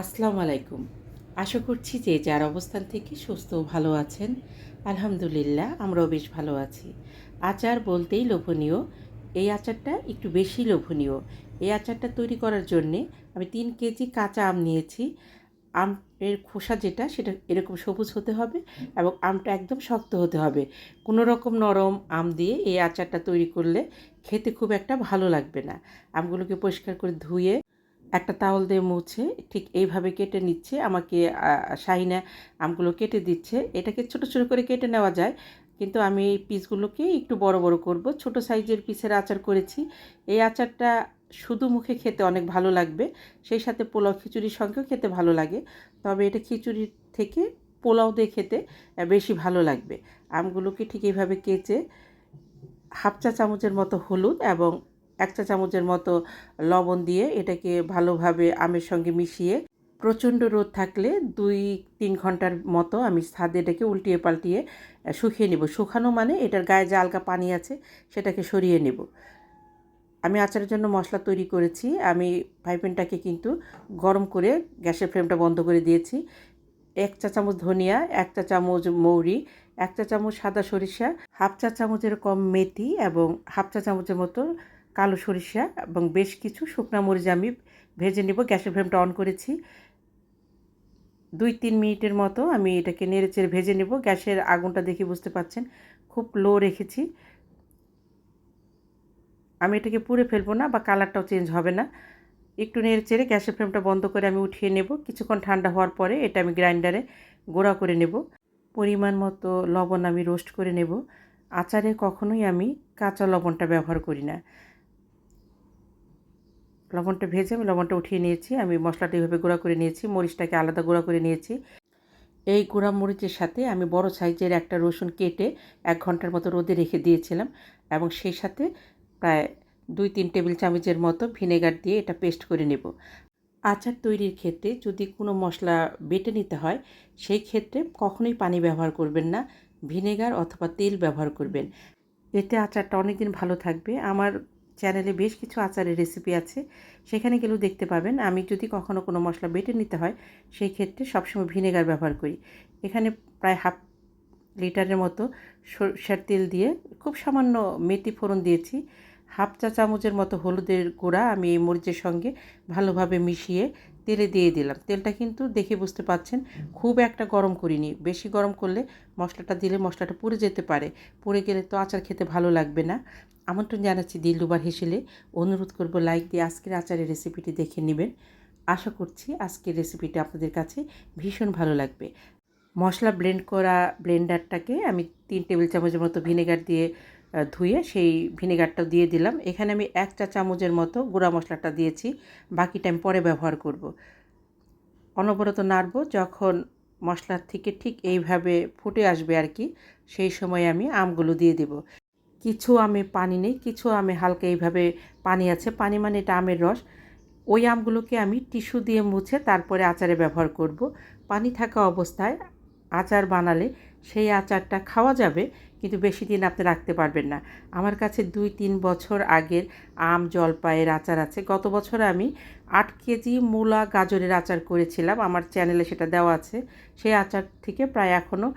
আসসালামু আলাইকুম। আশা করছি যে যার অবস্থান থেকে সুস্থ ভালো আছেন, আলহামদুলিল্লাহ আমরাও বেশ ভালো আছি। আচার বলতেই লোভনীয়, এই আচারটা একটু বেশি লোভনীয়। এই আচারটা তৈরি করার জন্যে আমি তিন কেজি কাঁচা আম নিয়েছি। আম এর খোসা যেটা, সেটা এরকম সবুজ হতে হবে এবং আমটা একদম শক্ত হতে হবে। কোনো রকম নরম আম দিয়ে এই আচারটা তৈরি করলে খেতে খুব একটা ভালো লাগবে না। আমগুলোকে পরিষ্কার করে ধুয়ে একটা তাওল দিয়ে মুছে ঠিক এইভাবে কেটে নিচ্ছে, আমাকে শাহিনা আমগুলো কেটে দিচ্ছে। এটাকে ছোট ছোট করে কেটে নেওয়া যায়, কিন্তু আমি এই পিসগুলোকে একটু বড় বড় করব। ছোট সাইজের পিসের আচার করেছি। এই আচারটা শুধু মুখে খেতে অনেক ভালো লাগবে, সেই সাথে পোলাও খিচুড়ির সঙ্গেও খেতে ভালো লাগে। তবে এটা খিচুড়ির থেকে পোলাও দিয়ে খেতে বেশি ভালো লাগবে। আমগুলোকে ঠিক এইভাবে কেচে হাফ চা চামচের মতো হলুদ এবং এক চা চামচের মতো লবণ দিয়ে এটাকে ভালোভাবে আমের সঙ্গে মিশিয়ে প্রচণ্ড রোদ থাকলে দুই তিন ঘণ্টার মতো আমি ছাদে এটাকে উল্টিয়ে পাল্টিয়ে শুকিয়ে নেব। শুকানো মানে এটার গায়ে যে আলগা পানি আছে সেটাকে সরিয়ে নেব। আমি আচারের জন্য মশলা তৈরি করেছি। আমি ফ্রাইপ্যানটাকে কিন্তু গরম করে গ্যাসের ফ্লেমটা বন্ধ করে দিয়েছি। এক চা চামচ ধনিয়া, এক চা চামচ মৌরি, এক চা চামচ সাদা সরিষা, হাফ চা চামচের কম মেথি এবং হাফ চা চামচের মতো কালো সরিষা এবং বেশ কিছু শুকনো মরিচ আমি ভেজে নেব। গ্যাসের ফ্লেমটা অন করেছি। দুই তিন মিনিটের মতো আমি এটাকে নেড়ে চেড়ে ভেজে নেব। গ্যাসের আগুনটা দেখে বুঝতে পাচ্ছেন, খুব লো রেখেছি। আমি এটাকে পুড়ে ফেলব না বা কালারটাও চেঞ্জ হবে না। একটু নেড়ে চেড়ে গ্যাসের ফ্লেমটা বন্ধ করে আমি উঠিয়ে নেব। কিছুক্ষণ ঠান্ডা হওয়ার পরে এটা আমি গ্রাইন্ডারে গোড়া করে নেব। পরিমাণ মতো লবণ আমি রোস্ট করে নেব। আচারে কখনোই আমি কাঁচা লবণটা ব্যবহার করি না। লবণটা ভেজে আমি লবণটা উঠিয়ে নিয়েছি। আমি মশলাটা এইভাবে গুঁড়া করে নিয়েছি, মরিচটাকে আলাদা গুঁড়া করে নিয়েছি। এই গুঁড়া মরিচের সাথে আমি বড় সাইজের একটা রসুন কেটে এক ঘণ্টার মতো রোদে রেখে দিয়েছিলাম এবং সেই সাথে প্রায় দুই তিন টেবিল চামচের মতো ভিনেগার দিয়ে এটা পেস্ট করে নেব। আচার তৈরির ক্ষেত্রে যদি কোনো মশলা বেটে নিতে হয়, সেই ক্ষেত্রে কখনোই পানি ব্যবহার করবেন না, ভিনেগার অথবা তেল ব্যবহার করবেন। এতে আচারটা অনেক দিন ভালো থাকবে। আমার চ্যানেলে বেশ কিছু আচারের রেসিপি আছে, সেখানে গেলেও দেখতে পাবেন। আমি যদি কখনও কোনো মশলা বেটে নিতে হয় সেই ক্ষেত্রে সবসময় ভিনেগার ব্যবহার করি। এখানে প্রায় হাফ লিটারের মতো সরষের তেল দিয়ে খুব সামান্য মেথি ফোড়ন দিয়েছি। হাফ চা চামচের মতো হলুদের গুঁড়া আমি এই মরিচের সঙ্গে ভালোভাবে মিশিয়ে তেলে দিয়ে দিলাম। তেলটা কিন্তু দেখে বুঝতে পাচ্ছেন খুব একটা গরম করিনি। বেশি গরম করলে মশলাটা দিলে মশলাটা পুড়ে যেতে পারে। পুড়ে গেলে তো আচার খেতে ভালো লাগবে না। আমন্ত্রণ জানাচ্ছি দিলদুবার হেসেলে। অনুরোধ করব লাইক দিয়ে আজকের আচারের রেসিপিটি দেখে নেবেন। আশা করছি আজকের রেসিপিটি আপনাদের কাছে ভীষণ ভালো লাগবে। মশলা ব্লেন্ড করা ব্লেন্ডারটাকে আমি তিন টেবিল চামচের মতো ভিনেগার দিয়ে ধুয়ে সেই ভিনেগারটা দিয়ে দিলাম। এখানে আমি এক চা চামচের মতো গুঁড়া মশলাটা দিয়েছি। বাকিটা আমি পরে ব্যবহার করব। অনবরত নাড়ব। যখন মশলার থেকে ঠিক এইভাবে ফুটে আসবে আর কি, সেই সময় আমি আমগুলো দিয়ে দেব। কিছু আমে পানি নেই, কিছু আমে হালকা এইভাবে পানি আছে। পানি মানে এটা আমের রস। ওই আমগুলোকে আমি টিস্যু দিয়ে মুছে তারপরে আচারে ব্যবহার করব। পানি থাকা অবস্থায় আচার বানালে সেই আচারটা খাওয়া যাবে, কিন্তু বেশি দিন আপনি রাখতে পারবেন না। আমার কাছে দুই তিন বছর আগের আম জলপাইয়ের আচার আছে। গত বছর আমি আট কেজি মূলা গাজরের আচার করেছিলাম। আমার চ্যানেলে সেটা দেওয়া আছে। সেই আচার থেকে প্রায় এখনও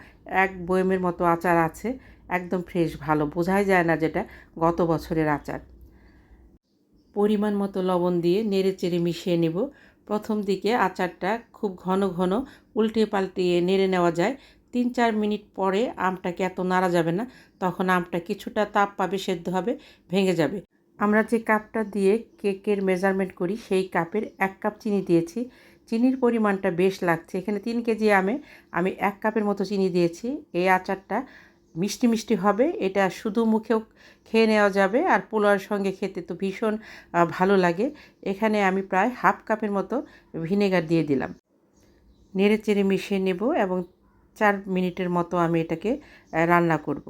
এক বয়েমের মতো আচার আছে। একদম ফ্রেশ, ভালো। বোঝাই যায় না যেটা গত বছরের আচার। পরিমাণ মতো লবণ দিয়ে নেড়ে চেড়ে মিশিয়ে নেব। প্রথম দিকে আচারটা খুব ঘন ঘন উল্টে পাল্টিয়ে নেড়ে নেওয়া যায়। তিন চার মিনিট পরে আমটাকে এত নাড়া যাবে না, তখন আমটা কিছুটা তাপ পাবে, সেদ্ধ হবে, ভেঙে যাবে। আমরা যে কাপটা দিয়ে কেকের মেজারমেন্ট করি, সেই কাপের এক কাপ চিনি দিয়েছি। চিনির পরিমাণটা বেশ লাগছে। এখানে তিন কেজি আমে আমি এক কাপের মতো চিনি দিয়েছি। এই আচারটা মিষ্টি মিষ্টি হবে, এটা শুধু মুখেও খেয়ে নেওয়া যাবে আর পোলাওয়ের সঙ্গে খেতে তো ভীষণ ভালো লাগে। এখানে আমি প্রায় হাফ কাপের মতো ভিনেগার দিয়ে দিলাম। নেড়ে চেড়ে মিশিয়ে নেব এবং চার মিনিটের মতো আমি এটাকে রান্না করব।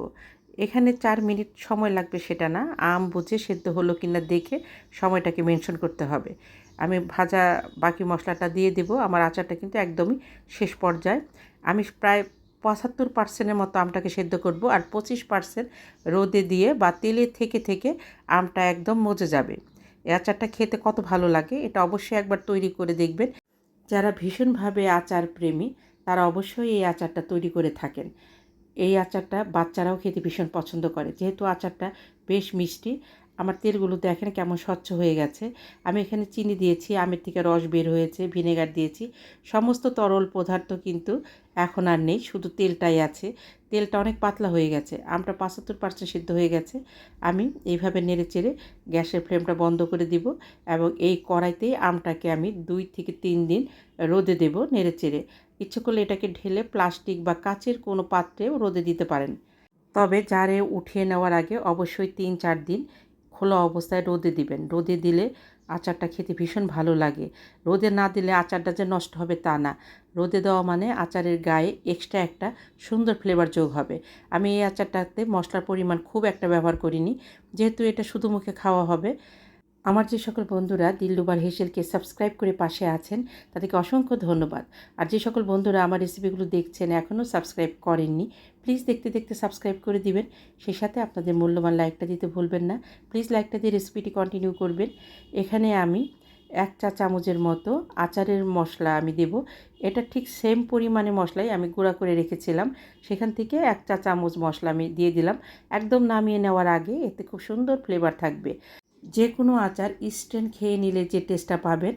এখানে চার মিনিট সময় লাগবে সেটা না। আম বুঝে সেদ্ধ হলো কিনা দেখে সময়টাকে মেনশন করতে হবে। আমি ভাজা বাকি মশলাটা দিয়ে দেব। আমার আচারটা কিন্তু একদমই শেষ পর্যায়ে। আমি প্রায় পঁচাত্তর পার্সেন্টের মতো আমটাকে সেদ্ধ করব আর পঁচিশ পার্সেন্ট রোদে দিয়ে বা তেলে থেকে থেকে আমটা একদম মজে যাবে। এই আচারটা খেতে কত ভালো লাগে এটা অবশ্যই একবার তৈরি করে দেখবেন। যারা ভীষণভাবে আচার প্রেমী তারা অবশ্যই এই আচারটা তৈরি করে থাকেন। এই আচারটা বাচ্চারাও খেতে ভীষণ পছন্দ করে। যেহেতু আচারটা বেশ মিষ্টি আমার তেলগুলো দেখেন কেমন স্বচ্ছ হয়ে গেছে। আমি এখানে চিনি দিয়েছি, আমের থেকে রস বের হয়েছে, ভিনেগার দিয়েছি। সমস্ত তরল পদার্থ কিন্তু এখন আর নেই, শুধু তেলটাই আছে। তেলটা অনেক পাতলা হয়ে গেছে, আমটা পাঁচাত্তর পার্সেন্ট সিদ্ধ হয়ে গেছে। আমি এইভাবে নেড়ে চেড়ে গ্যাসের ফ্লেমটা বন্ধ করে দিব এবং এই কড়াইতেই আমটাকে আমি দুই থেকে তিন দিন রোদে দেব নেড়ে চেড়ে। ইচ্ছে করলে এটাকে ঢেলে প্লাস্টিক বা কাচের কোনো পাত্রেও রোদে দিতে পারেন। তবে জারে উঠিয়ে নেওয়ার আগে অবশ্যই তিন চার দিন খোলা অবস্থায় রোদে দিবেন। রোদে দিলে আচারটা খেতে ভীষণ ভালো লাগে। রোদে না দিলে আচারটা যে নষ্ট হবে তা না। রোদে দেওয়া মানে আচারের গায়ে এক্সট্রা একটা সুন্দর ফ্লেভার যোগ হবে। আমি এই আচারটাতে মশলার পরিমাণ খুব একটা ব্যবহার করিনি। যেহেতু এটা শুধু মুখে খাওয়া হবে আমার যে সকল বন্ধুরা দিল্লুবার হেসেলকে সাবস্ক্রাইব করে পাশে আছেন, তাদেরকে অসংখ্য ধন্যবাদ। আর যে সকল বন্ধুরা আমার রেসিপিগুলো দেখছেন, এখনও সাবস্ক্রাইব করেননি প্লিজ দেখতে দেখতে সাবস্ক্রাইব করে দিবেন। সেই সাথে আপনাদের মূল্যবান লাইকটা দিতে ভুলবেন না। প্লিজ লাইকটা দিয়ে রেসিপিটি কন্টিনিউ করবেন। এখানে আমি এক চা চামচের মতো আচারের মশলা আমি দেব। এটা ঠিক সেম পরিমাণে মশলাই আমি গুঁড়া করে রেখেছিলাম। সেখান থেকে এক চা চামচ মশলা আমি দিয়ে দিলাম। একদম নামিয়ে নেওয়ার আগে এতে খুব সুন্দর ফ্লেভার থাকবে। যে কোনো আচার ইনস্ট্যান্ট খেয়ে নিলে যে টেস্টটা পাবেন,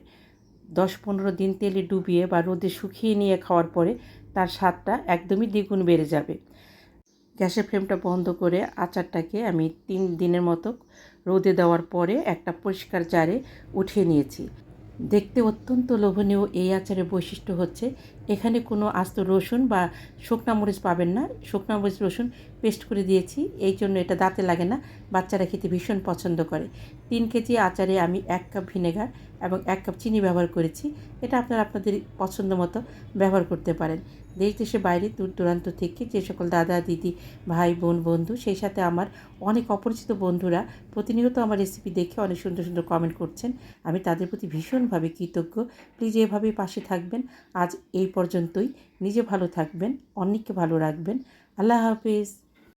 দশ পনেরো দিন তেলে ডুবিয়ে বা রোদে শুকিয়ে নিয়ে খাওয়ার পরে তার স্বাদটা একদমই দ্বিগুণ বেড়ে যাবে। গ্যাসের ফ্লেমটা বন্ধ করে আচারটাকে আমি তিন দিনের মতো রোদে দেওয়ার পরে একটা পরিষ্কার জারে উঠিয়ে নিয়েছি। দেখতে অত্যন্ত লোভনীয় এই আচারের বৈশিষ্ট্য হচ্ছে এখানে কোনো আস্ত রসুন বা শুকনা মরিচ পাবেন না। শুকনা মরিচ রসুন পেস্ট করে দিয়েছি। এই জন্য এটা দাঁতে লাগে না। বাচ্চারা খেতে ভীষণ পছন্দ করে। তিন কেজি আচারে আমি এক কাপ ভিনেগার এবং এক কাপ চিনি ব্যবহার করেছি। এটা আপনারা আপনাদের পছন্দ মতো ব্যবহার করতে পারেন। দেশ দেশে বাইরে দূর দূরান্ত থেকে যে সকল দাদা, দিদি, ভাই, বোন, বন্ধু, সেই সাথে আমার অনেক অপরিচিত বন্ধুরা প্রতিনিয়ত আমার রেসিপি দেখে অনেক সুন্দর সুন্দর কমেন্ট করছেন। আমি তাদের প্রতি ভীষণভাবে কৃতজ্ঞ। প্লিজ এভাবেই পাশে থাকবেন। আজ এই পর্যন্তই। নিজে ভালো থাকবেন অন্যকে ভালো রাখবেন। আল্লাহ হাফিজ।